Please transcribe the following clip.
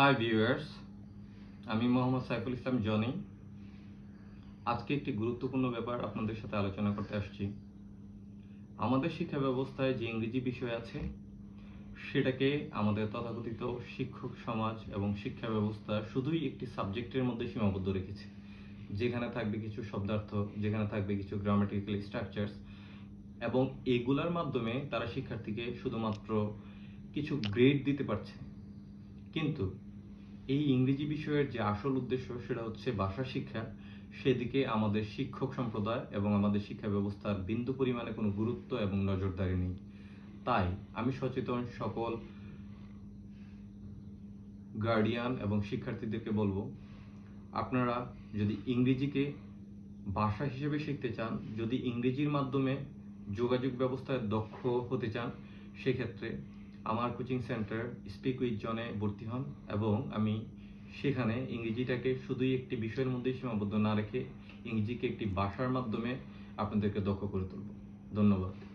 Hi viewers আমি Mohammad Saiful Islam Johnny আজকে একটি গুরুত্বপূর্ণ ব্যাপার আপনাদের সাথে আলোচনা করতে আসছি। আমাদের শিক্ষা ব্যবস্থায় যে ইংরেজি বিষয় আছে, সেটাকে আমাদের তথাকথিত শিক্ষক সমাজ এবং শিক্ষা ব্যবস্থা শুধুই একটি সাবজেক্টের মধ্যে সীমাবদ্ধ রেখেছে। যেখানে থাকবে কিছু শব্দার্থ, যেখানে থাকবে কিছু গ্রামাটিক্যাল স্ট্রাকচারস এবং এগুলার মাধ্যমে তারা শিক্ষার্থীকে শুধুমাত্র কিছু গ্রেড দিতে পারছে। কিন্তু এই ইংরেজি বিষয়ের যে আসল উদ্দেশ্য সেটা হচ্ছে ভাষা শিক্ষা, সেদিকে আমাদের শিক্ষক সম্প্রদায় এবং আমাদের শিক্ষা ব্যবস্থার বিন্দু পরিমাণে কোনো গুরুত্ব এবং নজরদারি নেই। তাই আমি সচেতন সকল গার্ডিয়ান এবং শিক্ষার্থীদেরকে বলব, আপনারা যদি ইংরেজিকে ভাষা হিসেবে শিখতে চান, যদি ইংরেজির মাধ্যমে যোগাযোগ ব্যবস্থায় দক্ষ হতে চান, সেক্ষেত্রে আমার কোচিং সেন্টার স্পিক উইথ জনে ভর্তি হন এবং আমি সেখানে ইংরেজিটাকে শুধুই একটি বিষয়ের মধ্যেই সীমাবদ্ধ না রেখে ইংরেজিকে একটি ভাষার মাধ্যমে আপনাদেরকে দক্ষ করে তুলব। ধন্যবাদ।